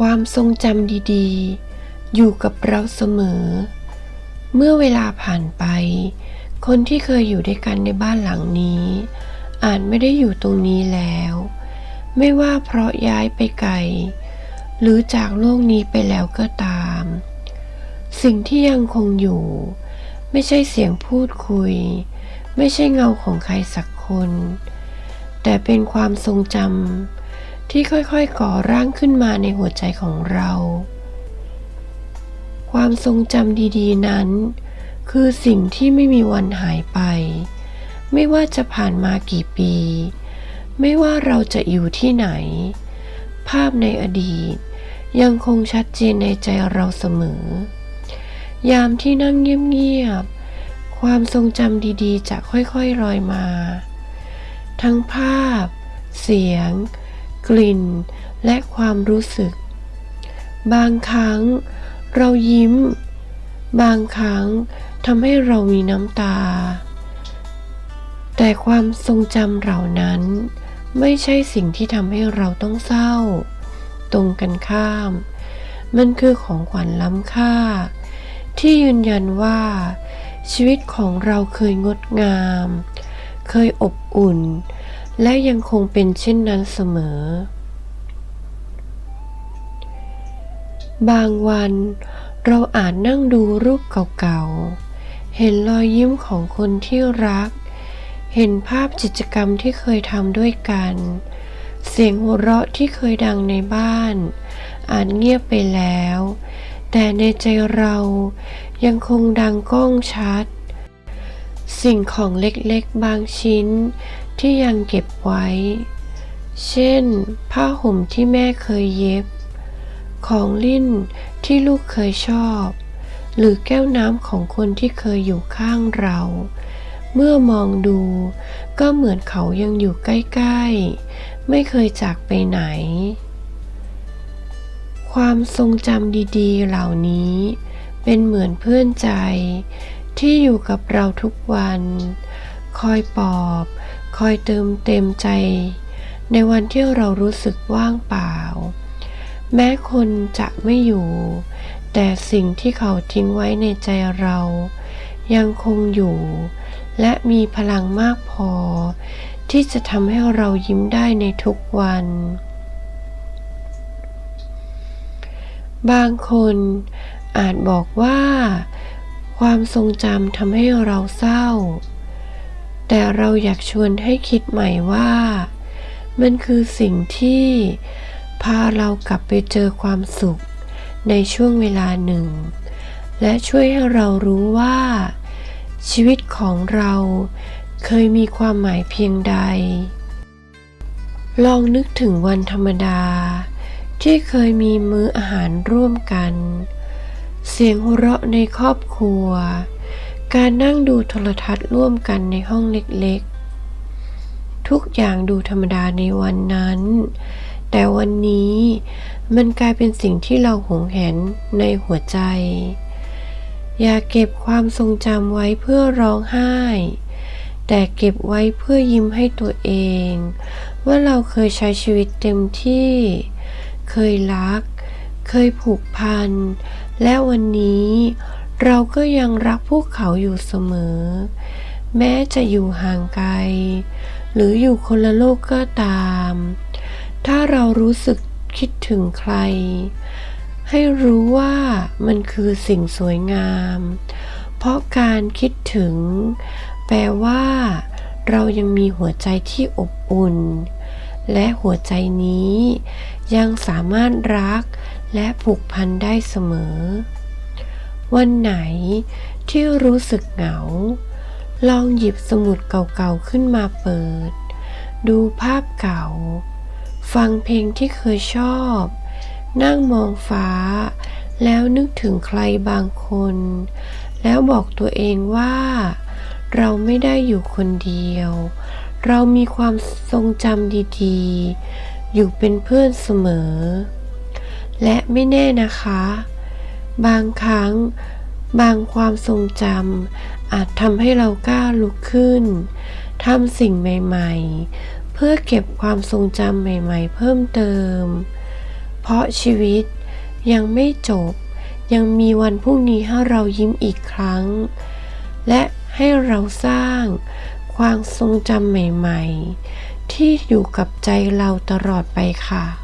ความทรงจำดีๆ อยู่กับเราเสมอ เมื่อเวลาผ่านไป คนที่เคยอยู่ด้วยกันในบ้านหลังนี้ อาจไม่ได้อยู่ตรงนี้แล้ว ไม่ว่าเพราะย้ายไปไกล หรือจากโลกนี้ไปแล้วก็ตาม สิ่งที่ยังคงอยู่ ไม่ใช่เสียงพูดคุย ไม่ใช่เงาของใครสักคน แต่เป็นความทรงจำ ที่ค่อยๆก่อร่างขึ้นมาในหัวใจของเรา ความทรงจำดีๆนั้น คือสิ่งที่ไม่มีวันหายไป ไม่ว่าจะผ่านมากี่ปี ไม่ว่าเราจะอยู่ที่ไหน ภาพในอดีตยังคงชัดเจนในใจเราเสมอ ยามที่นั่งเงียบๆ ความทรงจำดีๆ จะค่อยๆลอยมา ทั้งภาพ เสียง กลิ่น และความรู้สึก บางครั้งเรายิ้ม บางครั้งทำให้เรามีน้ำตา แต่ความทรงจำเหล่านั้น ไม่ใช่สิ่งที่ทำให้เราต้องเศร้า ตรงกันข้าม มันคือของขวัญล้ำค่า ที่ยืนยันว่า ชีวิตของเราเคยงดงาม เคยอบอุ่น และยังคงเป็นเช่นนั้นเสมอ บางวันเราอาจนั่งดูรูปเก่าๆ เห็นรอยยิ้มของคนที่รัก เห็นภาพกิจกรรมที่เคยทำด้วยกัน เสียงหัวเราะที่เคยดังในบ้าน อาจเงียบไปแล้ว แต่ในใจเรายังคงดังก้องชัด สิ่งของเล็กๆบางชิ้น ที่ยังเก็บไว้ เช่น ผ้าห่มที่แม่เคยเย็บ ของลิ้นที่ลูกเคยชอบ หรือแก้วน้ำของคนที่เคยอยู่ข้างเรา เมื่อมองดูก็เหมือนเขายังอยู่ใกล้ ๆ ไม่เคยจากไปไหน ความทรงจำดีๆเหล่านี้เป็นเหมือนเพื่อนใจที่อยู่กับเราทุกวัน คอยปลอบ คอยเติมเต็มใจ ในวันที่เรารู้สึกว่างเปล่า แม้คนจะไม่อยู่ แต่สิ่งที่เขาทิ้งไว้ในใจเรา ยังคงอยู่ และมีพลังมากพอ ที่จะทำให้เรายิ้มได้ในทุกวัน บางคนอาจบอกว่า ความทรงจำทำให้เราเศร้า แต่เราอยากชวนให้คิดใหม่ว่า มันคือสิ่งที่พาเรากลับไปเจอความสุขในช่วงเวลาหนึ่ง และช่วยให้เรารู้ว่า ชีวิตของเราเคยมีความหมายเพียงใด ลองนึกถึงวันธรรมดา ที่เคยมีมื้ออาหารร่วมกัน เสียงหัวเราะในครอบครัว การนั่งดูโทรทัศน์ร่วมกันในห้องเล็กๆ ทุกอย่างดูธรรมดาในวันนั้น แต่วันนี้มันกลายเป็นสิ่งที่เราหวงแหนในหัวใจ อย่าเก็บความทรงจำไว้เพื่อร้องไห้ แต่เก็บไว้เพื่อยิ้มให้ตัวเอง ว่าเราเคยใช้ชีวิตเต็มที่ เคยรัก เคยผูกพัน และวันนี้ เราก็ยังรักพวกเขาอยู่เสมอ แม้จะอยู่ห่างไกล หรืออยู่คนละโลกก็ตาม ถ้าเรารู้สึกคิดถึงใคร ให้รู้ว่ามันคือสิ่งสวยงาม เพราะการคิดถึง แปลว่า เรายังมีหัวใจที่อบอุ่น และหัวใจนี้ ยังสามารถรักและผูกพันได้เสมอ วันไหนที่รู้สึกเหงา ลองหยิบสมุดเก่าๆขึ้นมาเปิด ดูภาพเก่า ฟังเพลงที่เคยชอบ นั่งมองฟ้า แล้วนึกถึงใครบางคน แล้วบอกตัวเองว่า เราไม่ได้อยู่คนเดียว เรามีความทรงจำดีๆ อยู่เป็นเพื่อนเสมอ และไม่แน่นะคะ บางครั้ง บางความทรงจำอาจทำให้เรากล้าลุกขึ้นทำสิ่งใหม่ ๆ เพื่อเก็บความทรงจำใหม่ ๆ เพิ่มเติม เพราะชีวิตยังไม่จบ ยังมีวันพรุ่งนี้ให้เรายิ้มอีกครั้ง และให้เราสร้างความทรงจำใหม่ ๆ ที่อยู่กับใจเราตลอดไปค่ะ